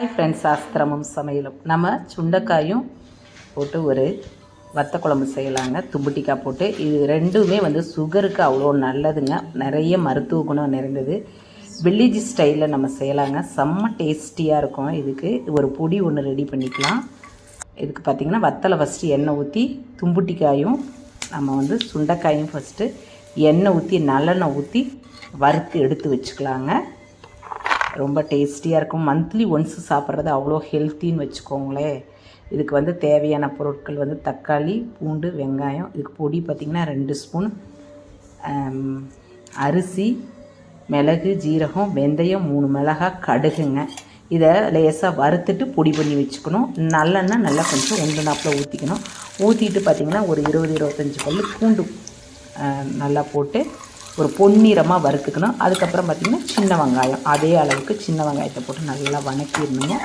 Hi friends சாஸ்திரமும் சமையலும். நம்ம சுண்டைக்காயும் போட்டு ஒரு வத்த குழம்பு செய்யலாங்க. தும்புட்டிக்காய் போட்டு. இது ரெண்டுமே வந்து சுகருக்கு அவ்வளோ நல்லதுங்க. நிறைய மருத்துவ குணம் நிறைந்தது. வில்லேஜ் ஸ்டைலில் நம்ம செய்யலாங்க. செம்ம டேஸ்டியாக இருக்கும். இதுக்கு ஒரு பொடி ஒன்று ரெடி பண்ணிக்கலாம். இதுக்கு பார்த்திங்கன்னா வத்தலை ஃபஸ்ட்டு எண்ணெய் ஊற்றி தும்புட்டிக்காயும் நம்ம வந்து சுண்டைக்காயும் ஃபஸ்ட்டு எண்ணெய் ஊற்றி நல்லெண்ணெய் ஊற்றி வறுத்து எடுத்து வச்சுக்கலாங்க. ரொம்ப டேஸ்டியாக இருக்கும். மந்த்லி ஒன்ஸ் சாப்பிட்றது அவ்வளோ ஹெல்த்தின்னு வச்சுக்கோங்களேன் இதுக்கு வந்து தேவையான பொருட்கள் வந்து தக்காளி பூண்டு வெங்காயம். இதுக்கு பொடி பார்த்திங்கன்னா ரெண்டு ஸ்பூன். அரிசி மிளகு ஜீரகம் வெந்தயம் மூணு மிளகாய் கடுகுங்க. இதை லேசாக வறுத்துட்டு பொடி பண்ணி வச்சுக்கணும். நல்லெண்ணெய் நல்லா கொஞ்சம் உண்டு நாப்பில் ஊற்றிக்கணும் ஊற்றிட்டு பார்த்திங்கன்னா ஒரு இருபது இருபத்தஞ்சி பல்லு பூண்டு நல்லா போட்டு ஒரு பொன்னிறமாக வறுத்துக்கணும். அதுக்கப்புறம் பார்த்திங்கன்னா சின்ன வெங்காயம். அதே அளவுக்கு சின்ன வெங்காயத்தை போட்டு நல்லா வணக்கிடணுங்க.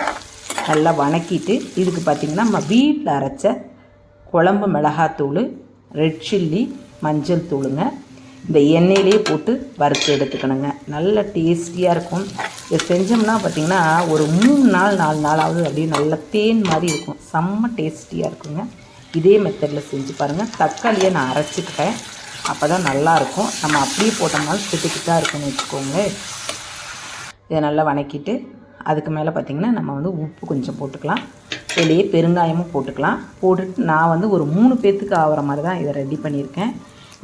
நல்லா வணக்கிட்டு இதுக்கு பார்த்திங்கன்னா நம்ம வீட்டில் அரைச்ச குழம்பு மிளகாத்தூள் ரெட் சில்லி மஞ்சள் தூளுங்க. இந்த எண்ணெயிலே போட்டு வறுத்து எடுத்துக்கணுங்க. நல்ல டேஸ்டியாக இருக்கும். இதை செஞ்சோம்னா பார்த்திங்கன்னா ஒரு மூணு நாள் நாலு நாளாவது அப்படியே நல்ல தேன் மாதிரி இருக்கும். செம்ம டேஸ்டியாக இருக்குங்க. இதே மெத்தடில் செஞ்சு பாருங்கள் தக்காளியை நான் அரைச்சிக்கிட்டேன். அப்போ தான் நல்லாயிருக்கும். நம்ம அப்படியே போட்டோம்னாலும் திட்டுக்கிட்டாக இருக்குன்னு வச்சுக்கோங்க இதை நல்லா வணக்கிட்டு அதுக்கு மேலே பார்த்திங்கன்னா நம்ம வந்து உப்பு கொஞ்சம் போட்டுக்கலாம். வெளியே பெருங்காயமும் போட்டுக்கலாம். போட்டுட்டு நான் வந்து ஒரு மூணு பேர்த்துக்கு ஆகிற மாதிரி தான் இதை ரெடி பண்ணியிருக்கேன்.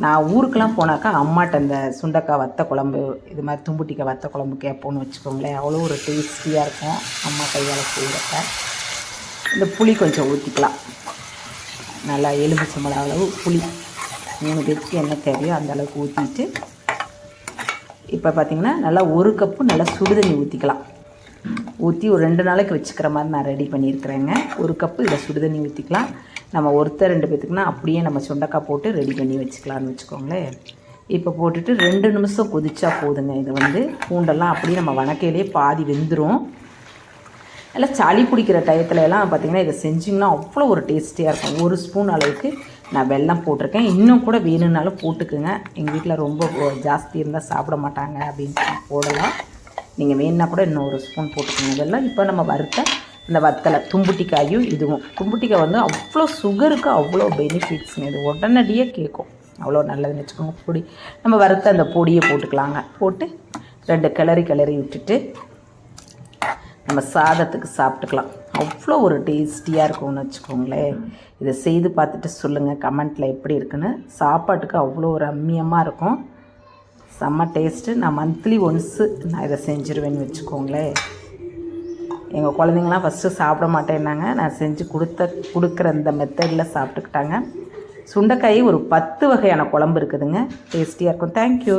நான் ஊருக்கெலாம் போனாக்கா அம்மாட்ட அந்த சுண்டக்காய் வத்த குழம்பு இது மாதிரி தும்புட்டிக்காய் வத்த குழம்பு கேட்போன்னு வச்சுக்கோங்களேன். அவ்வளோ ஒரு டேஸ்டியாக இருக்கும் அம்மா கையால் செய்கிறப்ப இந்த புளி கொஞ்சம் ஊற்றிக்கலாம் நல்லா எலுமிச்சம்பழம் அளவு புளி. மூணு பேருக்கு என்ன தேவையோ அந்த அளவுக்கு ஊற்றிட்டு இப்போ பார்த்தீங்கன்னா நல்லா ஒரு கப்பு நல்லா சுடுதண்ணி ஊற்றிக்கலாம் ஊற்றி ஒரு ரெண்டு நாளைக்கு வச்சுக்கிற மாதிரி நான் ரெடி பண்ணியிருக்கிறேங்க. ஒரு கப்பு இதில் சுடுதண்ணி ஊற்றிக்கலாம் நம்ம ஒருத்தர் ரெண்டு பேத்துக்குனா அப்படியே நம்ம சுண்டக்காய் போட்டு ரெடி பண்ணி வச்சுக்கலாம்னு வச்சுக்கோங்களேன். இப்போ போட்டுட்டு ரெண்டு நிமிஷம் கொதிச்சா போதுங்க. இது வந்து பூண்டெல்லாம் அப்படியே நம்ம வணக்கையிலே பாதி வெந்துடும் நல்லா சளி பிடிக்கிற டயத்துல எல்லாம் பார்த்தீங்கன்னா இதை செஞ்சிங்கன்னா அவ்வளோ ஒரு டேஸ்டியாக இருக்கும். ஒரு ஸ்பூன் அளவுக்கு நான் வெள்ளம் போட்டிருக்கேன். இன்னும் கூட வேணும்னாலும் போட்டுக்குங்க. எங்கள் வீட்டில் ரொம்ப ஜாஸ்தி இருந்தால் சாப்பிட மாட்டாங்க அப்படின்னு போடலாம். நீங்கள் வேணுன்னா கூட இன்னும் ஒரு ஸ்பூன் போட்டுக்கோங்க. இதெல்லாம் இப்போ நம்ம வறுத்த இந்த வத்தலை தும்புட்டிக்காயும் இதுவும். தும்புட்டிக்காய் வந்து அவ்வளோ சுகருக்கு அவ்வளோ பெனிஃபிட்ஸுங்க இது உடனடியாக கேட்கும். அவ்வளோ நல்லதுன்னு வச்சுக்கோங்க. பொடி நம்ம வறுத்த அந்த பொடியை போட்டுக்கலாங்க. போட்டு ரெண்டு கிளறி கிளறி விட்டுட்டு நம்ம சாதத்துக்கு சாப்பிட்டுக்கலாம். அவ்வளோ ஒரு டேஸ்டியாக இருக்கும்னு வச்சுக்கோங்களேன். இதை செய்து பார்த்துட்டு சொல்லுங்கள் கமெண்ட்டில் எப்படி இருக்குன்னு. சாப்பாட்டுக்கு அவ்வளோ ஒரு அம்மியமாக இருக்கும். செம்ம டேஸ்ட்டு. நான் மந்த்லி ஒன்ஸு நான் இதை செஞ்சுருவேன்னு வச்சுக்கோங்களேன். எங்கள் குழந்தைங்களாம் ஃபஸ்ட்டு சாப்பிட மாட்டேன்னாங்க. நான் செஞ்சு கொடுத்த கொடுக்குற இந்த மெத்தடில் சாப்பிட்டுக்கிட்டாங்க. சுண்டைக்காய் ஒரு பத்து வகையான குழம்பு இருக்குதுங்க. டேஸ்டியாக இருக்கும். தேங்க்யூ